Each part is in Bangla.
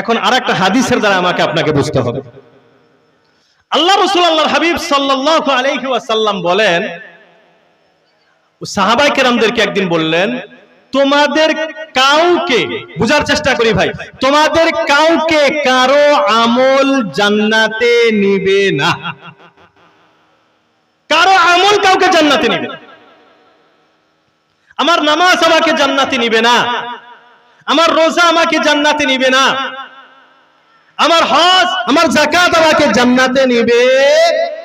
এখন আর একটা হাদিসের দ্বারা আমাকে আপনাকে বুঝতে হবে। আল্লাহ রসুল আল্লাহ হাবিব সাল্লাহ আলাইহি ওয়াসাল্লাম বলেন সাহাবাই কেরামদেরকে একদিন বললেন, তোমাদের কাউকে বুঝার চেষ্টা করি ভাই, তোমাদের কাউকে কারও আমল জান্নাতে নিবে না। কারও আমল কাউকে জান্নাতে নিবে আমার নামাজ আমাকে জান্নাতে নিবে না। আমার রোজা আমাকে জান্নাতে নিবে না। আমার হজ, আমার জাকাত আমাকে জান্নাতে নিবে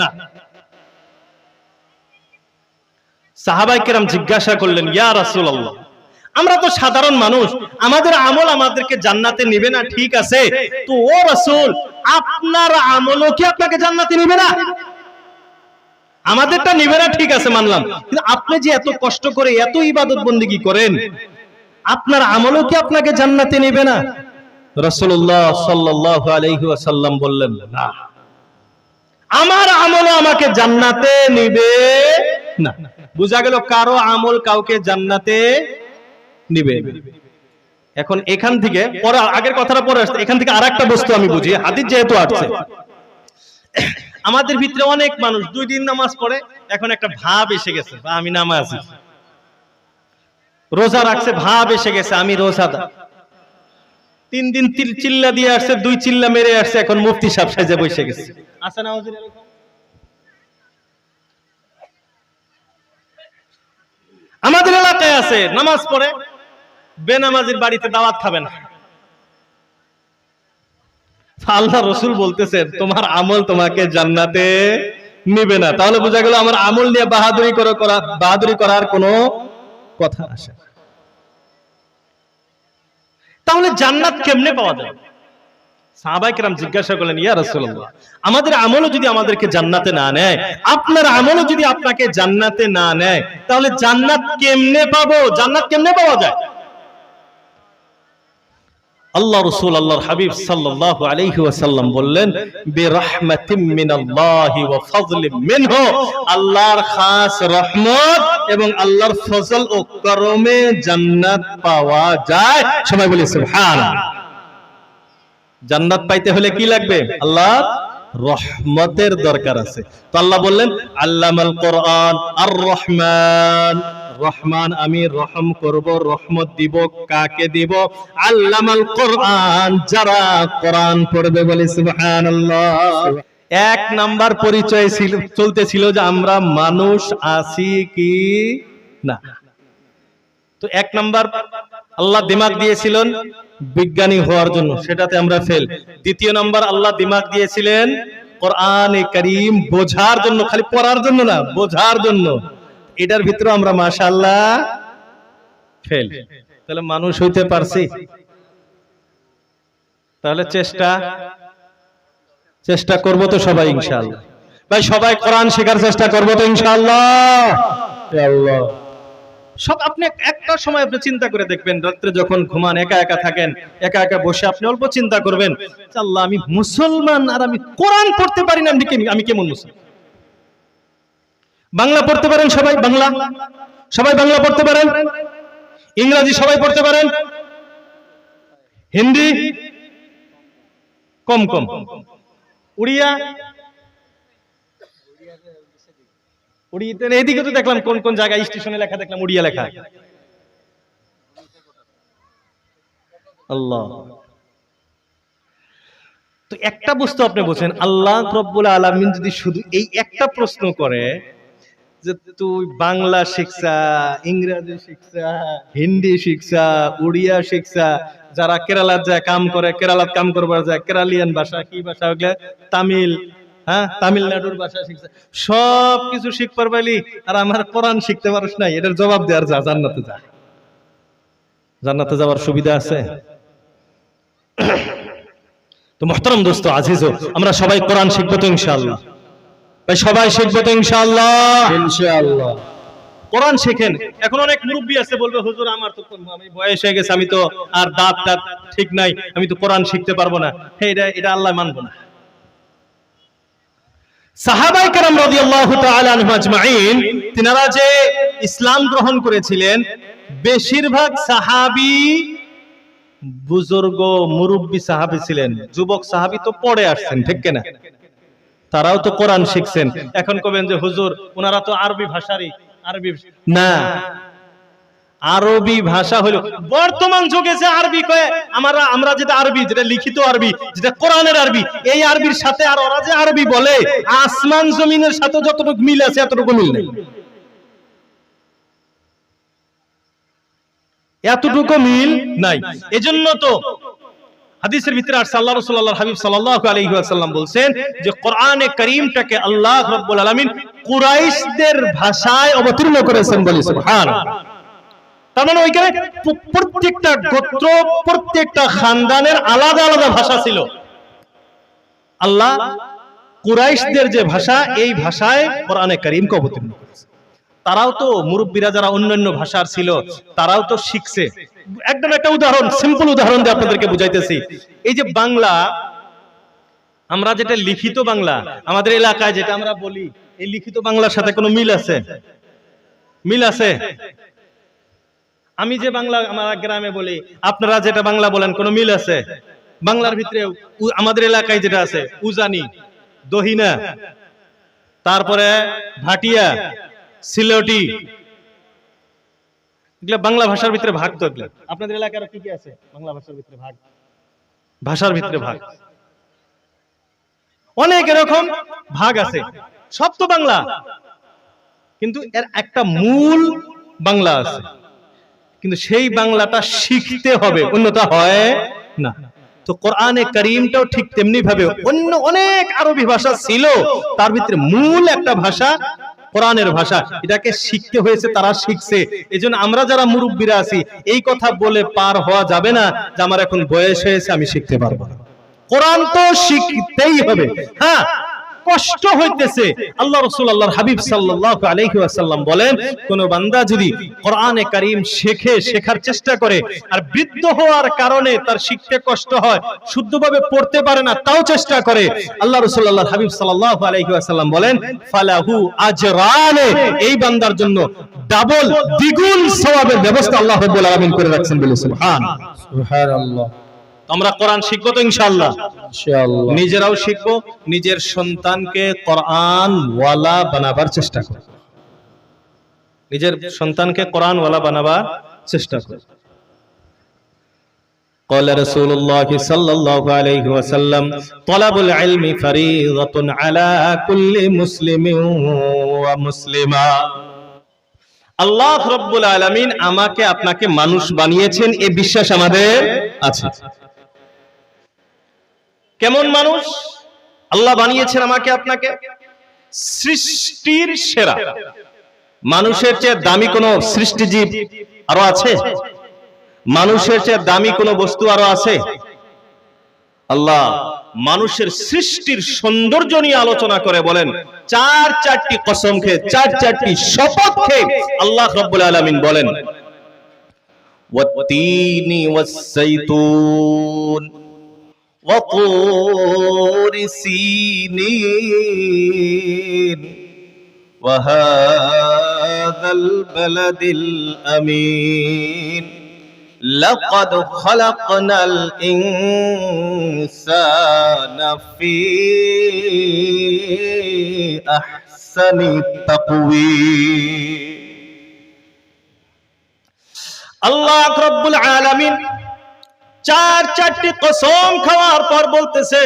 না। সাহাবাই কেরাম জিজ্ঞাসা করলেন, ইয়া রাসূলুল্লাহ, আমরা তো সাধারণ মানুষ, আমাদের আমল আমাদেরকে জান্নাতে নিবে না, ঠিক আছে? তো ও রাসূল, আপনার আমলও কি আপনাকে জান্নাতে নিবে না? আমাদেরটা নিবে না, ঠিক আছে, মানলাম। কিন্তু আপনি যে এত কষ্ট করে এত ইবাদত বন্দিগি করেন? আপনার আমলও কি আপনাকে জান্নাতে নিবে না? রাসূলুল্লাহ সাল্লাল্লাহু আলাইহি ওয়াসাল্লাম বললেন, না। আমার আমলও আমাকে জান্নাতে নিবে না। বোঝা গেল কারও আমল কাউকে জান্নাতে নিবে। এখন এখান থেকে পরে, আগের কথাটা পরে আসছে। এখান থেকে আরেকটা বস্তু আমি বুঝি, হাদিস যেহেতু আসছে। আমাদের ভিতরে অনেক মানুষ দুই দিন নামাজ পড়ে, এখন একটা ভাব এসে গেছে আমি নামাজি। রোজা রাখছে ভাব এসে গেছে আমি রোজাদা তিন দিন চিল্লা দিয়ে আসছে দুই চিল্লা মেরে আসছে এখন মুফতি সাহেব সাজে বসে গেছে আছে না? আমাদের এলাকায় আছে নামাজ পড়ে বেনামাজির বাড়িতে দাওয়াত খাবে না আল্লাহ রসুল বলতেছেন তোমার আমল তোমাকে জান্নাতে নিবে না তাহলে বোঝা গেল আমার আমল নিয়ে বাহাদুরি করে করা বাহাদুরি করার কোনো কথা আসে না। তাহলে জান্নাত কেমনে পাওয়া যায়? সাহাবাই কেরাম জিজ্ঞাসা করলেন, ইয়া রাসূলুল্লাহ, আমাদের আমলও যদি আমাদেরকে জান্নাতে না নেয়, আপনার আমলও যদি আপনাকে জান্নাতে না নেয়, তাহলে জান্নাত কেমনে পাবো? জান্নাত কেমনে পাওয়া যায়? আল্লাহ রসুল আল্লাহর হাবিব আলাইহি ওয়াসাল্লাম বললেন আল্লাহর খাস রহমত এবং আল্লাহর ফজল ও করমে জান্নাত পাওয়া যায়। সবাই বলি জান্নাত পাইতে হলে কি লাগবে? আল্লাহ রহমতের দরকার আছে। তো আল্লাহ বললেন, আল্লামাল কোরআন আর রহমান। রহমান আমি রহম করব, রহমত দিব, কাকে দিব? আল্লামাল কোরআন, যারা কোরআন পড়বে বলে সুবহানাল্লাহ। এক নাম্বার পরিচয় ছিল, চলতেছিল যে আমরা মানুষ আছি কি না? তো এক নাম্বার আল্লাহ দিমাগ দিয়েছিলেন বিজ্ঞানী হওয়ার জন্য, সেটাতে আমরা ফেল দ্বিতীয় নাম্বার আল্লাহ দিমাগ দিয়েছিলেন কোরআন করিম বোঝার জন্য, খালি পড়ার জন্য না, বোঝার জন্য। এটার ভিতরে আমরা মাশাআল্লাহ ফেল তাহলে মানুষ হইতে পারছি। তাহলে চেষ্টা চেষ্টা করব তো সবাই ইনশাআল্লাহ। ভাই সবাই কোরআন শেখার চেষ্টা করব তো ইনশাআল্লাহ। আল্লাহ। সব আপনি একটা সময় আপনি চিন্তা করে দেখবেন রাত্রে যখন ঘুমান একা একা থাকেন একা একা বসে আপনি অল্প চিন্তা করবেন আল্লাহ আমি মুসলমান আর আমি কোরআন পড়তে পারি না আমি আমি কেমন মুসলমান? বাংলা পড়তে পারেন সবাই, বাংলা? সবাই বাংলা পড়তে পারেন? ইংরেজি সবাই পড়তে পারেন? হিন্দি? কম কম। উড়িয়া? উড়িয়াতে এইদিকে তো দেখলাম কোন কোন জায়গায় স্টেশনে লেখা, দেখলাম উড়িয়া লেখা। আল্লাহ। তো একটা বস্তু আপনি বলছেন, আল্লাহ রব্বুল আলামিন যদি শুধু এই একটা প্রশ্ন করে যে তুই বাংলা শিখছা ইংরেজি শিখছা হিন্দি শিখছা উড়িয়া শিখছা যারা কেরালাত যায় কাম করে কেরালাত কাম করবার যায় কেরালিয়ান ভাষা কি ভাষা ওগুলা তামিল হ্যাঁ? তামিলনাড়ুর ভাষা শিখছে। সব কিছু শিখবার পাইলি আর আমার কোরআন শিখতে পারিস নাই এটার জবাব দেওয়ার যা জান্নাতে যা। জান্নাতে যাওয়ার সুবিধা আছে? তো মহতারাম দোস্ত আজিজ আমরা সবাই কোরআন শিখব তো ইনশাআল্লাহ। ভাই সবাই শিখব তো ইনশাআল্লাহ। ইনশাআল্লাহ। কোরআন শেখেন। এখন অনেক মুরব্বী আছে বলবে হুজুর আমার তো আমি বয়স হয়ে গেছে আমি তো আর দাঁত দাঁত ঠিক নাই আমি তো কোরআন শিখতে পারব না। এটা এটা আল্লাহ মানবো না। সাহাবাই কারাম রাদিয়াল্লাহু তাআলা আনহুম আজমাইন তিনারা যে ইসলাম গ্রহণ করেছিলেন বেশিরভাগ সাহাবী বুজুর্গ মুরব্বী সাহাবি ছিলেন। যুবক সাহাবি তো পড়ে আসছেন ঠিক কিনা? তারাও তো কোরআন শিখছেন। এখন কবেন যে হুজুর ওনারা তো আরবি ভাষারই আরবি না। আরবি ভাষা হলো বর্তমান যুগে যে আরবি কয়ে আমরা আমরা যেটা আরবি যেটা লিখিত আরবি যেটা কোরআনের আরবি এই আরবির সাথে আর ওরা যে আরবি বলে আসমান জমিনের সাথে যতটুকু মিল আছে এতটুকু মিল নেই। এতটুকু মিল নাই। এজন্য তো হাদিসের ভিতরে আর সাল্লাহ রাসূলুল্লাহ হাবিব সাল্লাল্লাহু আলাইহি ওয়াসাল্লাম বলছেন যে কোরআনে কারীমটাকে আল্লাহ রাব্বুল আলামিন কুরাইশদের ভাষায় অবতীর্ণ করেছেন বলে, সুবহানাল্লাহ। তার মানে ওইখানে প্রত্যেকটা গোত্র, প্রত্যেকটা খানদানের আলাদা আলাদা ভাষা ছিল। আল্লাহ কুরাইশদের যে ভাষা, এই ভাষায় কোরআনে কারীমকে অবতীর্ণ করেছে তারাও তো মুরব্বীরা যারা অন্যান্য ভাষার ছিল, তারাও তো শিখছে। একদম একটা উদাহরণ সিম্পল উদাহরণ দিয়ে আপনাদেরকে বুঝাইতেছি। এই যে বাংলা, আমরা যেটা লিখিত বাংলা, আমাদের এলাকায় যেটা আমরা বলি, এই লিখিত বাংলার সাথে কোনো মিল আছে? মিল আছে? আমি যে বাংলা আমার গ্রামে বলি, আপনারা যেটা বাংলা বলেন, কোনো মিল আছে? বাংলার ভিতরে আমাদের এলাকায় যেটা আছে, উজানি, দহিনা, তারপরে ভাটিয়া সিলেটি। এগুলা বাংলা ভাষার ভিতরে ভাগ তো এগুলা। আপনাদের এলাকার কি কি আছে? বাংলা ভাষার ভিতরে ভাগ। ভাষার ভিতরে ভাগ। অনেক এরকম ভাগ আছে। সব তো বাংলা। কিন্তু এর একটা মূল বাংলা আছে। কিন্তু সেই বাংলাটা শিখতে হবে। অন্যতা হয় না। তো কোরআনে করিমটাও ঠিক তেমনি ভাবে অন্য অনেক আরবি ভাষা ছিল। তার ভিতরে মূল একটা ভাষা কোরআনের ভাষা। এটাকে শিখতে হয়েছে তারা শিখছে। এই আমরা যারা মুরব্বীরা আছি এই কথা বলে পার হওয়া যাবে না যে আমার এখন বয়স হয়েছে আমি শিখতে পারব না। কোরআন তো শিখতেই হবে। হ্যাঁ কষ্ট হইতেছে। আল্লাহ রসুল আল্লাহর হাবিব সাল্লাল্লাহু আলাইহি ওয়াসাল্লাম বলেন, কোন বান্দা যদি কোরআনে কারীম শেখে, শেখার চেষ্টা করে, আর বৃদ্ধ হওয়ার কারণে তার শিখতে কষ্ট হয়, শুদ্ধভাবে পড়তে পারে না, তাও চেষ্টা করে, আল্লাহ রসুল আল্লাহর হাবিব সাল্লাহ আলাইহি ওয়াসাল্লাম বলেন, ফালাহু আজরানে, এই বান্দার জন্য ডাবল দ্বিগুণ সওয়াবের ব্যবস্থা আল্লাহ রাব্বুল আলামিন করে রাখছেন বলে, সুবহান। সুবহানাল্লাহ। আমরা কোরআন শিখবো তো ইনশাআল্লাহ ইনশাআল্লাহ নিজেরাও শিখবো নিজের সন্তানকে কোরআন ওয়ালা বানাবার চেষ্টা করব নিজের সন্তানকে কোরআন ওয়ালা বানাবার চেষ্টা করব قال رسول الله صلى الله عليه وسلم طلب العلم فريضة على كل مسلم ومسلمة আল্লাহ রব্বুল আলামিন আমাকে আপনাকে মানুষ বানিয়েছেন এই বিশ্বাস আমাদের আছে কেমন মানুষ? আল্লাহ বানিয়েছেন আমাকে, আপনাকে। সৃষ্টির সেরা। মানুষের চেয়ে দামি কোনো সৃষ্টিজীব আরও আছে? মানুষের চেয়ে দামি কোনো বস্তু আরও আছে? আল্লাহ মানুষের সৃষ্টির সৌন্দর্য নিয়ে আলোচনা করে বলেন, চার চারটি কসম খেয়ে, চার চারটি শপথ খেয়ে আল্লাহ রব্বুল আলমিন বলেন, ওয়াত্তিনি ওয়াসাইতুন وطور سينين. وهذا البلد الأمين. لقد خلقنا الإنسان في أحسن تقويم الله رب العالمين চার চারটি কসম খাওয়ার পর বলতেছে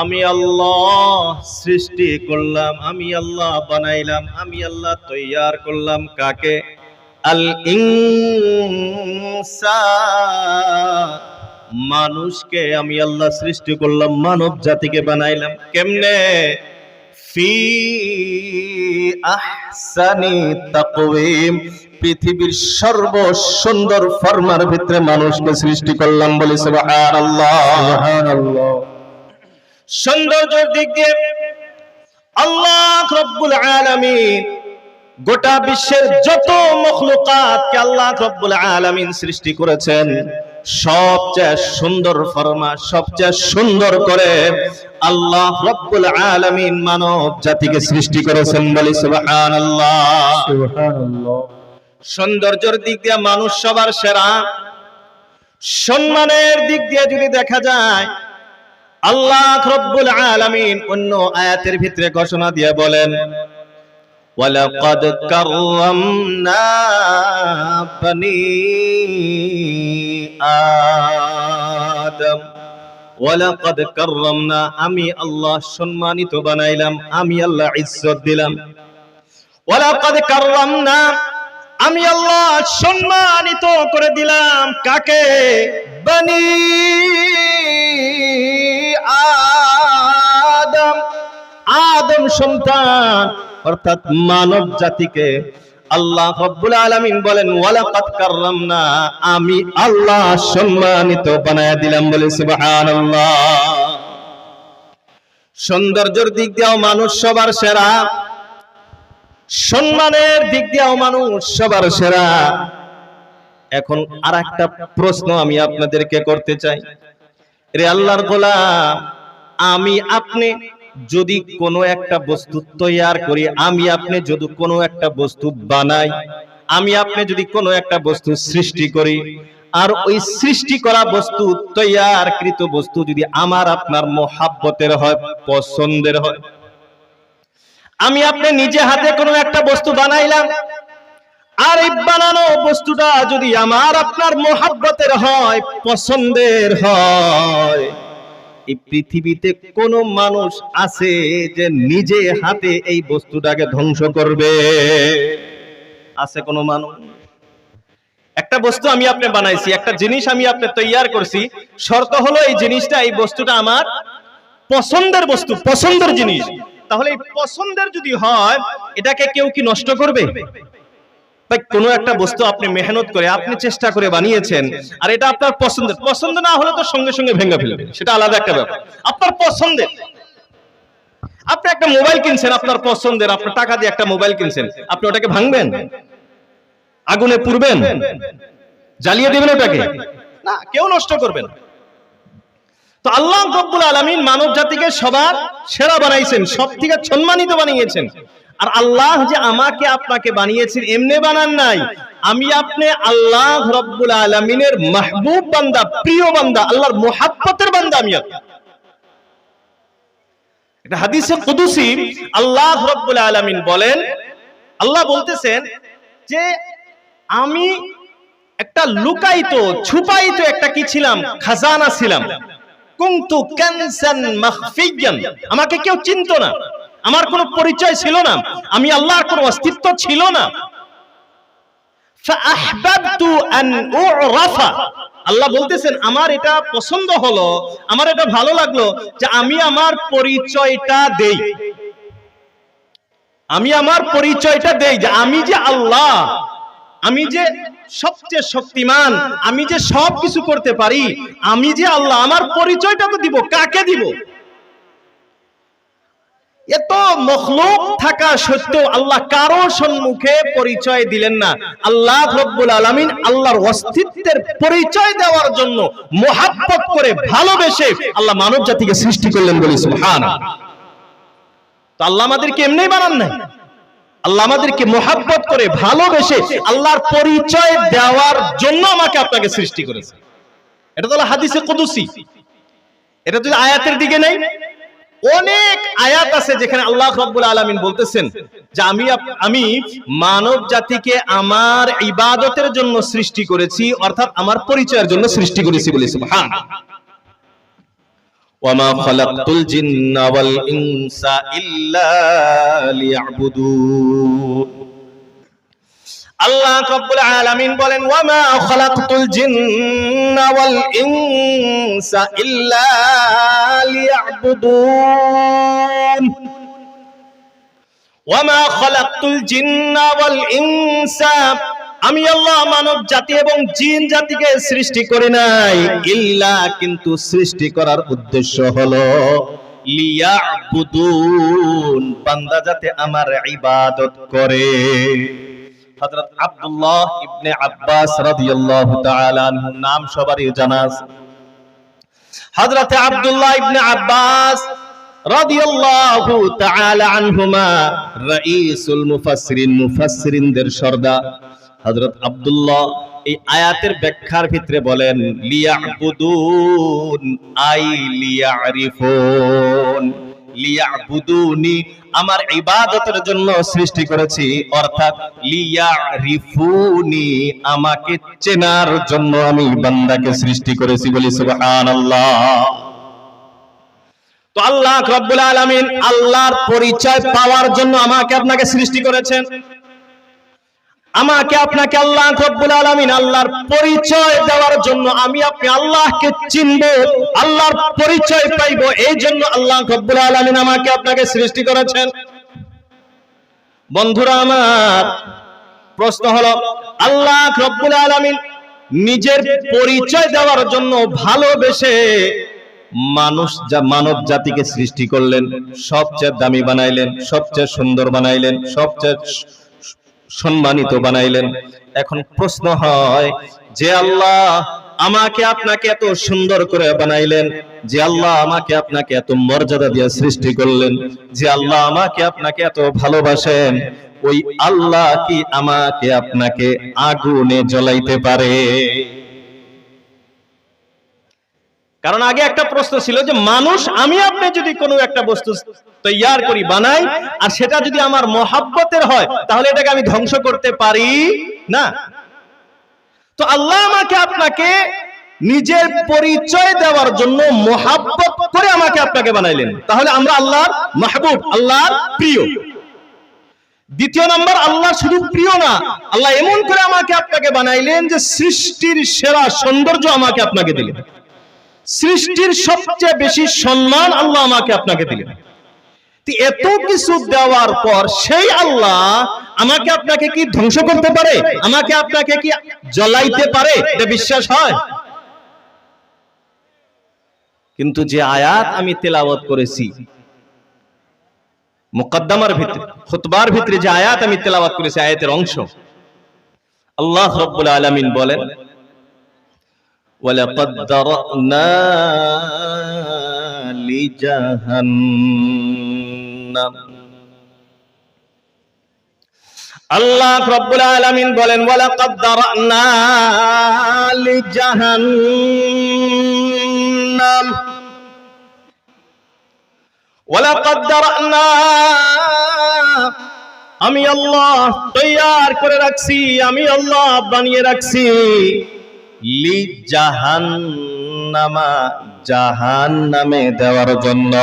আমি আল্লাহ সৃষ্টি করলাম, আমি আল্লাহ বানাইলাম, আমি আল্লাহ তৈয়ার করলাম কাকে? আল মানুষকে আমি আল্লাহ সৃষ্টি করলাম, মানব জাতিকে বানাইলাম। কেমনে? ফি আহসানি তাকওয়িম, পৃথিবীর ফরমার ভিতরে মানুষকে সৃষ্টি করলাম বলে সুবহানাল্লাহ। সুবহানাল্লাহ সৌন্দর্যের দিক দিয়ে আল্লাহ রব্বুল আলামিন গোটা বিশ্বের যত মখলুকাতকে আল্লাহ রব্বুল আলামিন সৃষ্টি করেছেন, সবচেয়ে সুন্দর ফরমা, সবচেয়ে সুন্দর করে আল্লাহ রব্বুল আলামিন মানব জাতিকে সৃষ্টি করেছেন বলে সুবহানাল্লাহ। সুবহানাল্লাহ। সৌন্দর্যের দিক দিয়ে মানুষ সবার সেরা। সম্মানের দিক দিয়ে যদি দেখা যায় আল্লাহ রব্বুল আলামিন অন্য আয়াতের ভিতরে ঘোষণা দিয়ে বলেন ওয়ালাকাদ কাররামনা বনি আদম। ওয়ালাকাদ কাররামনা, আমি আল্লাহ সম্মানিত বানাইলাম, আমি আল্লাহ ইজ্জত দিলাম। ওয়ালাকাদ কাররামনা, আমি আল্লাহ সম্মানিত করে দিলাম, কাকে? বনি আদম। আদম সন্তান, অর্থাৎ মানব জাতিকে আল্লাহ রব্বুল আলামিন বলেন, ওয়ালাকাদ কাররামনা আমি আল্লাহ সম্মানিত বানায়া দিলাম বলে সুবহানাল্লাহ। সৌন্দর্যের দিক দিয়েও মানুষ সবার সেরা। সম্মানের দিক দিয়েও মানুষ সবার সেরা। এখন আর একটা প্রশ্ন আমি আপনাদেরকে করতে চাই। রে আল্লাহর গোলাম, আমি আপনি যদি কোনো একটা বস্তু তৈয়ার করি, আমি আপনি যদি কোনো একটা বস্তু বানাই, আমি আপনি যদি কোনো একটা বস্তু সৃষ্টি করি, আর ওই সৃষ্টি করা বস্তু, তৈয়ারকৃত বস্তু যদি আমার আপনার মোহাব্বতের হয়, পছন্দের হয়। আমি আপনি নিজে হাতে কোনো একটা বস্তু বানাইলাম, আর এই বানানো বস্তুটা যদি আমার আপনার মোহাব্বতের হয়, পছন্দের হয়। এই পৃথিবীতে কোন মানুষ আছে যে নিজে হাতে এই বস্তুটাকে ধ্বংস করবে? আছে কোন মানুষ? একটা বস্তু আমি আপনি বানাইছি, একটা জিনিস আমি আপনি তৈয়ার করছি, শর্ত হলো এই জিনিসটা, এই বস্তুটা আমার পছন্দের বস্তু, পছন্দের জিনিস। তাহলে এই পছন্দের যদি হয়, এটাকে কেউ কি নষ্ট করবে? ভাই কোনো একটা বস্তু আপনি মেহনত করে, আপনি চেষ্টা করে বানিয়েছেন, আর এটা আপনার পছন্দের। পছন্দ না হলে তো সঙ্গে সঙ্গে ভেঙে ফেলবেন। সেটা আলাদা একটা ব্যাপার। আপনার পছন্দের। আপনি একটা মোবাইল কিনছেন, আপনার পছন্দের আপনার টাকা দিয়ে একটা মোবাইল কিনছেন, আপনি ওটাকে ভাঙবেন? আগুনে পুড়বেন? জ্বালিয়ে দেবেন ওটাকে? না, কেউ নষ্ট করবেন তো আল্লাহ রব্বুল আলামিন মানব জাতিকে সবার সেরা বানাইছেন সব থেকে সম্মানিত বানিয়েছেন। আর আল্লাহ যে আমাকে আপনাকে বানিয়েছেন, এমনি বানান নাই। আমি আপনি আল্লাহ রব্বুল আলামিনের মাহবুব বান্দা, প্রিয় বান্দা, আল্লাহর মোহাব্বতের বান্দা আমি মাখফিয়ান। আমাকে কেউ চিনতো না। আমার কোনো পরিচয় ছিল না। আমি আল্লাহর কোনো অস্তিত্ব ছিল না। আল্লাহ বলতেছেন, আমার এটা পছন্দ হলো, আমার এটা ভালো লাগল যে আমি আমার পরিচয়টা দেই। আমি আমার পরিচয়টা দেই যে আমি যে আল্লাহ, আমি যে সবচেয়ে শক্তিমান, আমি যে সব কিছু করতে পারি, আমি যে আল্লাহ, আমার পরিচয়টা তো দিব, কাকে দিব? এত মখলুক থাকা সত্ত্বেও আল্লাহ কারও সম্মুখে পরিচয় দিলেন না। আল্লাহ রব্বুল আলামিন আল্লাহর অস্তিত্বের পরিচয় দেওয়ার জন্য মোহাব্বত করে ভালোবেসে আল্লাহ মানব জাতিকে সৃষ্টি করলেন বলি সুবহান। তো আল্লাহ আমাদেরকে এমনি বানান নাই। আল্লাহ আমাদেরকে মোহাব্বত করে ভালোবেসে আল্লাহর পরিচয় দেওয়ার জন্য আমাকে আপনাকে সৃষ্টি করেছে। এটা তো হাদিসে কুদুসি। এটা তো আয়াতের দিকে নেই অনেক আয়াত আছে যেখানে আল্লাহ রব্বুল আলমিন বলতেছেন যে আমি আমি মানব জাতিকে আমার ইবাদতের জন্য সৃষ্টি করেছি, অর্থাৎ আমার পরিচয়ের জন্য সৃষ্টি করেছি বলেছি হ্যাঁ লিয়াবুদুন। আল্লাহ রাব্বুল আলামিন বলেন, ওয়ামা খালাকতুল জিন্না ওয়াল ইনসা ইল্লা লিয়াবুদুন। ওয়ামা খালাকতুল জিন্না ওয়াল ইনসা আমি আল্লাহ মানব জাতি এবং জিন জাতিকে সৃষ্টি করি নাই, ইল্লা কিন্তু সৃষ্টি করার উদ্দেশ্য হলো লিয়াবুদুন, বান্দা যাতে আমার ইবাদত করে। হযরত আব্দুল্লাহ ইবনে আব্বাস রাদিয়াল্লাহু তাআলা নাম সবারই জানা আছে। হযরত আব্দুল্লাহ ইবনে আব্বাস রাদিয়াল্লাহু তাআলা আনহুমা রাইসুল মুফাসসিরিন, মুফাসসিরিনদের হযরত আব্দুল্লাহ এই আয়াতের ব্যাখ্যার ভিতরে বলেন, লিয়াবুদুন, আই লিয়ারিফুন। আমার ইবাদতের জন্য সৃষ্টি করেছি। অর্থাৎ আমাকে চেনার জন্য আমি বান্দাকে সৃষ্টি করেছি বলি তো আল্লাহ আল্লাহর পরিচয় পাওয়ার জন্য আমাকে আপনাকে সৃষ্টি করেছেন। আমাকে আপনাকে আল্লাহ রব্বুল আলামিন আল্লাহর পরিচয় দেওয়ার জন্য আমি আপনি আল্লাহকে চিনব, আল্লাহর পরিচয় পাইব, এই জন্য আল্লাহ রব্বুল আলামিন আমাকে আপনাকে সৃষ্টি করেছেন। বন্ধুরা আমার, প্রশ্ন হলো, আল্লাহ রব্বুল আলামিন নিজের পরিচয় দেওয়ার জন্য ভালোবেসে মানুষ যা মানব জাতিকে সৃষ্টি করলেন, সবচেয়ে দামি বানাইলেন, সবচেয়ে সুন্দর বানাইলেন, সবচেয়ে সম্মানিত বানাইলেন। এখন প্রশ্ন হয়, যে আল্লাহ আমাকে আপনাকে এত সুন্দর করে বানাইলেন, যে আল্লাহ আমাকে আপনাকে এত মর্যাদা দিয়ে সৃষ্টি করলেন, যে আল্লাহ আমাকে আপনাকে এত ভালোবাসেন, ওই আল্লাহ কি আমাকে আপনাকে আগুনে জ্বলাইতে পারে? কারণ আগে একটা প্রশ্ন ছিল যে, মানুষ, আমি আপনি যদি কোনো একটা বস্তু তৈয়ার করি, বানাই, আর সেটা যদি আমার মহাব্বতের হয়, তাহলে এটাকে আমি ধ্বংস করতে পারি না? তো আল্লাহ আমাকে আপনাকে নিজের পরিচয় দেওয়ার জন্য মহাব্বত করে আমাকে আপনাকে বানাইলেন। তাহলে আমরা আল্লাহর মাহবুব, আল্লাহর প্রিয়। দ্বিতীয় নাম্বার, আল্লাহ শুধু প্রিয় না, আল্লাহ এমন করে আমাকে আপনাকে বানাইলেন যে, সৃষ্টির সেরা সৌন্দর্য আমাকে আপনাকে দিলেন। সৃষ্টির সবচেয়ে বেশি সম্মান আল্লাহ আমাকে আপনাকে দিলেন। এত কিছু দেওয়ার পর সেই আল্লাহ আমাকে আপনাকে কি ধ্বংস করতে পারে? আমাকে আপনাকে কি জ্বলাইতে পারে? এটা বিশ্বাস হয়? কিন্তু যে আয়াত আমি তেলাওয়াত করেছি, মুকদ্দমার ভিতরে, খুতবার ভিতরে যে আয়াত আমি তেলাওয়াত করেছি, আয়াতের অংশ, আল্লাহ রব্বুল আলামিন বলেন ولقد ذرأنا لجهنم আল্লাহ রব্বুল আলামিন বলেন ওয়ালাকাদ দারানা লিজাহান্নাম ওয়ালাকাদ দারানা আমি আল্লাহ তৈয়ার করে রাখছি আমি আল্লাহ বানিয়ে রাখছি লি জাহান জাহান্নামে দেওয়ার জন্য।